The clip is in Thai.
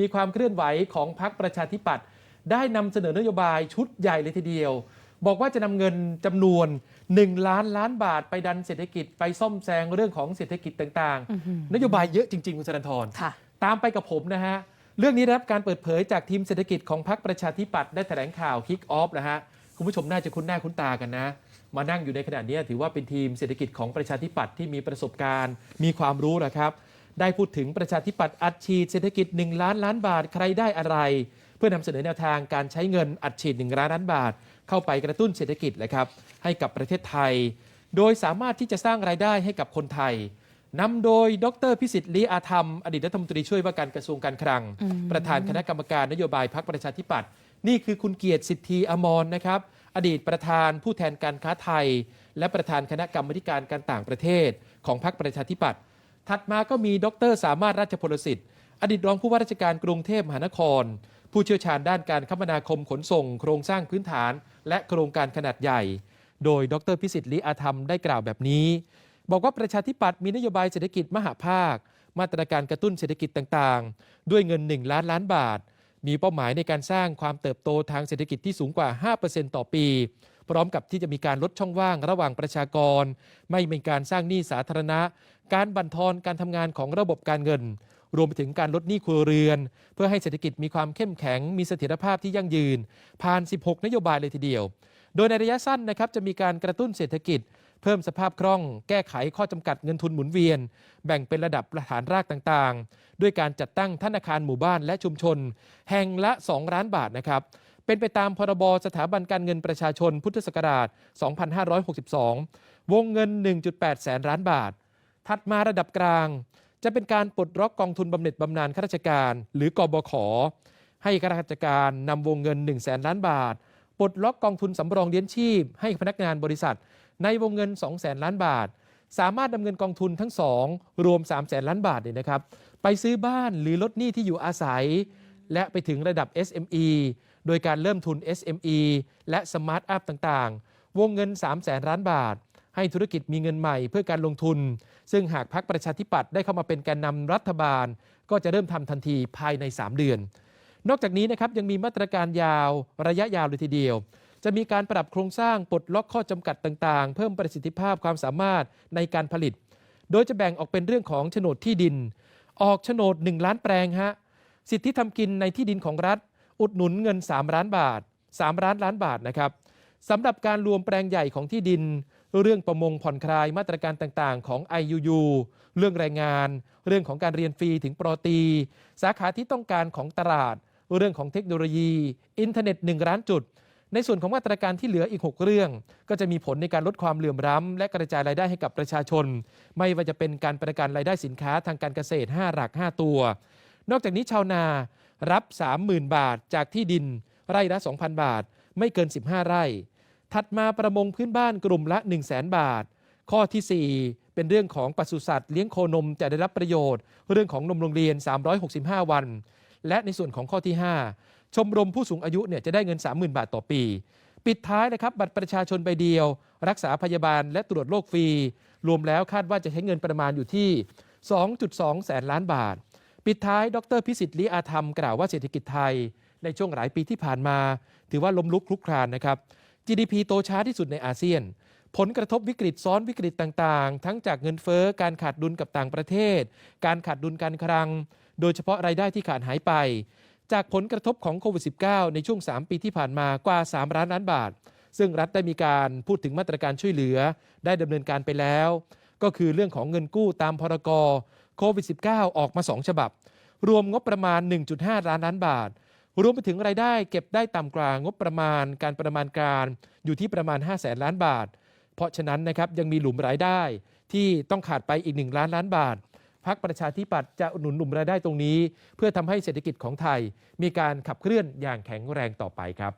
มีความเคลื่อนไหวของพรรคประชาธิปัตย์ได้นำเสนอนโยบายชุดใหญ่เลยทีเดียว บอกว่าจะนำเงินจำนวน 1 ล้านล้านบาทไปดันเศรษฐกิจไปซ่อมแซงเรื่องของเศรษฐกิจต่างๆ นโยบายเยอะจริง ๆ คุณสรันทรค่ะตามไปกับผมนะฮะ เรื่องนี้ได้รับการเปิดเผยจากทีมเศรษฐกิจของพรรคประชาธิปัตย์ได้แถลงข่าวคิกออฟนะฮะคุณผู้ชมน่าจะคุ้นหน้าคุ้นตากันนะ มานั่งอยู่ในขณะนี้ถือว่าเป็นทีมเศรษฐกิจของประชาธิปัตย์ที่มีประสบการณ์ มีความรู้นะครับ ได้พูดถึงประชาธิปัตย์อัดฉีดเศรษฐกิจ 1 ล้านล้านบาทใครได้อะไร เพื่อนำเสนอแนวทางการใช้เงินอัดฉีด 1 ล้านล้านบาท เข้าไปกระตุ้นเศรษฐกิจเลยครับให้กับประเทศไทย โดยสามารถที่จะสร้างรายได้ให้กับคนไทยนำโดยดรพิสิทธิ์ลีอาธรรม อดีตรัฐมนตรีช่วยว่าการกระทรวงการคลัง ประธานคณะกรรมการนโยบายพรรคประชาธิปัตย์นี่คือคุณเกียรติสิทธีอมรนะครับ อดีตประธานผู้แทนการค้าไทย และประธานคณะกรรมการการต่างประเทศของพรรคประชาธิปัตย์ ถัดมาก็มีดร สามารถราชพลสิทธิ์ อดีตรองผู้ว่าราชการกรุงเทพมหานคร ผู้เชี่ยวชาญด้านการคมนาคมขนส่ง โครงสร้างพื้นฐาน และโครงการขนาดใหญ่ โดยดรพิสิทธิ์ลิอาธรรมได้กล่าวแบบนี้ บอกว่าประชาธิปัตย์มีนโยบายเศรษฐกิจมหาภาค มาตรการกระตุ้นเศรษฐกิจต่างๆ ด้วยเงิน 1 ล้านล้านบาท มีเป้าหมายในการสร้างความเติบโตทางเศรษฐกิจที่สูงกว่า 5%ต่อปีพร้อมกับที่จะมีการลดช่องว่างระหว่างประชากร ไม่มีการสร้างหนี้สาธารณะ การบั่นทอนการทำงานของระบบการเงิน รวมไปถึงการลดหนี้ครัวเรือน เพื่อให้เศรษฐกิจมีความเข้มแข็ง มีเสถียรภาพที่ยั่งยืน ผ่าน 16 นโยบายเลยทีเดียว โดยในระยะสั้นนะครับจะมีการกระตุ้นเศรษฐกิจ เพิ่มสภาพคล่อง แก้ไขข้อจำกัดเงินทุนหมุนเวียน แบ่งเป็นระดับฐานรากต่างๆ ด้วยการจัดตั้งธนาคารหมู่บ้านและชุมชน แห่งละ 2 ล้านบาทนะครับเป็นไปตามพรบสถาบันการเงินประชาชนพุทธศักราช 2562 วงเงิน 1.8 แสนล้านบาท ถัดมาระดับกลาง จะเป็นการปลดล็อกกองทุนบำเหน็จบำนาญข้าราชการ หรือกบขให้ข้าราชการนำวงเงิน 1 0 0 0 0แสนล้านบาท ปลดล็อกกองทุนสำรองเลี้ยงชีพ ให้พนักงานบริษัท ในวงเงิน 2 0 0แสนล้านบาท สามารถนำเงินกองทุนทั้งสองรวม 3 0 0แสนล้านบาทเนี่ยนะครับ ไปซื้อบ้านหรือลดหนี้ที่อยู่อาศัย และไปถึงระดับ SME โดยการเริ่มทุน SME และสมาร์ทอัพต่างๆ วงเงิน 3 0 0แสนล้านบาท ให้ธุรกิจมีเงินใหม่เพื่อการลงทุน ซึ่งหากพรรคประชาธิปัตย์ได้เข้ามาเป็นแกนนำรัฐบาล ก็จะเริ่มทำทันทีภายใน 3 เดือน นอกจากนี้นะครับยังมีมาตรการยาวระยะยาวเลยทีเดียว จะมีการปรับโครงสร้างปลดล็อกข้อจำกัดต่างๆ เพิ่มประสิทธิภาพความสามารถในการผลิต โดยจะแบ่งออกเป็นเรื่องของโฉนดที่ดิน ออกโฉนด 1 ล้านแปลงฮะสิทธิทำกินในที่ดินของรัฐ อุดหนุนเงิน 3 ล้านบาท 3 ล้านล้านบาทนะครับ สำหรับการรวมแปลงใหญ่ของที่ดิน เรื่องประมงผ่อนคลายมาตรการต่างๆ ของ IUU เรื่องแรงงาน เรื่องของการเรียนฟรีถึงปรตี สาขาที่ต้องการของตลาด เรื่องของเทคโนโลยี อินเทอร์เน็ต1ล้านจุด ในส่วนของมาตรการที่เหลืออีก 6 เรื่อง ก็จะมีผลในการลดความเหลื่อมล้ำ และกระจายรายได้ให้กับประชาชน ไม่ว่าจะเป็นการประกันรายได้สินค้าทางการเกษตร 5 หลัก 5 ตัว นอกจากนี้ชาวนารับ 30,000 บาทจากที่ดิน ไร่ละ 2,000 บาท ไม่เกิน 15 ไร่ ถัดมาประมงพื้นบ้านกลุ่มละ 1 0 0 0 0แบาท ข้อทีสี่ 4 เป็นเรื่องของปศุสัตว์เลี้ยงโคนมจะได้รับประโยชน์ เรื่องของนมโรงเรียน 365 วัน และในส่วนของข้อที่ 5 ชมรมผู้สูงอายุเนี่ยจะได้เงิน 30,000 บาทต่อปี ปิดท้ายนะครับบัตรประชาชนใบเดียว รักษาพยาบาลและตรวจโรคฟรี รวมแล้วคาดว่าจะใช้เงินประมาณอยู่ที่ 2.2 แสนล้านบาท ปิดท้าย ดรพิสิทธิ์ลิอาธรรมกล่าวว่าเศรษฐกิจไทย ในช่วงหลายปีที่ผ่านมา ถือว่าล้มลุกคลุกคลานนะครับ GDP โตช้าที่สุดในอาเซียน ผลกระทบวิกฤตซ้อนวิกฤตต่างๆ ทั้งจากเงินเฟ้อ การขาดดุลกับต่างประเทศ การขาดดุลการคลัง โดยเฉพาะรายได้ที่ขาดหายไป จากผลกระทบของโควิด -19 ในช่วง 3 ปีที่ผ่านมากว่า 3 ล้านล้านบาท ซึ่งรัฐได้มีการพูดถึงมาตรการช่วยเหลือ ได้ดำเนินการไปแล้ว ก็คือเรื่องของเงินกู้ตามพรกโควิด -19 ออกมา 2 ฉบับ รวมงบประมาณ 1.5 ล้านล้านบาท รวมไปถึงรายได้เก็บได้ต่ำกลางงบประมาณการประมาณการอยู่ที่ประมาณ 5 0 0แสนล้านบาท เพราะฉะนั้นนะครับยังมีหลุมรายได้ที่ต้องขาดไปอีก 1 ล้านล้านบาทพักประชาธิปัตย์จะอุดหนุนหลุมรายได้ตรงนี้ เพื่อทำให้เศรษฐกิจของไทย มีการขับเคลื่อนอย่างแข็งแรงต่อไปครับ